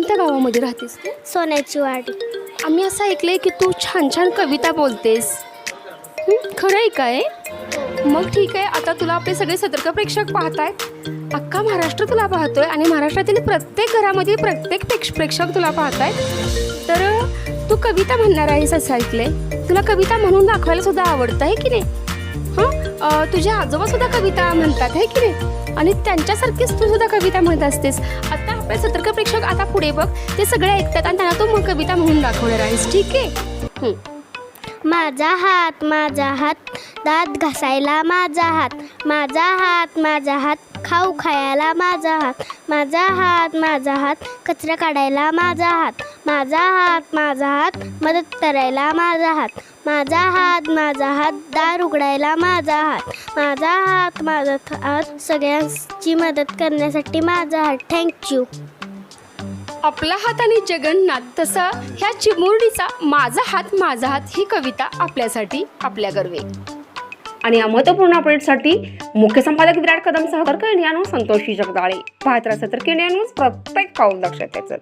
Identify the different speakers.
Speaker 1: कोणत्या गावामध्ये राहतेस तू?
Speaker 2: सोन्याची वाडी.
Speaker 1: आम्ही असं ऐकलंय की तू छान छान कविता बोलतेस. हं, खरं आहे काय? मग ठीक आहे आता तुला आपले सगळे सतर्क प्रेक्षक पाहतायत. अख्खा महाराष्ट्र तुला पाहतोय आणि महाराष्ट्रातील प्रत्येक घरामध्ये प्रत्येक प्रेक्ष प्रेक्षक तुला पाहतायत. तर तू कविता म्हणणार आहेस असं ऐकलंय. तुला कविता म्हणून दाखवायला सुद्धा आवडतं आहे की नाही? हां? तुझे आजोबा सुद्धा कविता म्हणतात आहे की नाही? आणि त्यांच्यासारखीच तू सुद्धा कविता म्हणत असतेस. आता आपले सतर्क प्रेक्षक आता पुढे बघ. ते सगळे ऐकतात आणि त्यांना तू मग कविता म्हणून दाखवणार आहेस. ठीक आहे?
Speaker 2: माझा हात माझा हात दात घासायला माझा हात. माझा हात माझा हात खाऊ खायला माझा हात. माझा हात माझा हात कचरा काढायला माझा हात. माझा हात माझा हात मदत करायला माझा हात. माझा हात माझा हात दार उघडायला माझा हात. माझा हात माझा हात सगळ्यांची मदत करण्यासाठी माझा हात. थँक्यू
Speaker 1: आपला हात आणि जगन्नाथ तसं ह्या चिमुरडीचा माझा हात माझा हात ही कविता आपल्यासाठी आपल्या गर्वे. आणि या महत्त्वपूर्ण अपडेटसाठी मुख्य संपादक विराट कदम सहकार इंडिया संतोषी जगदाळे. पाहत राहा सतर्क इंडिया न्यूज प्रत्येक पाऊल दक्षतेच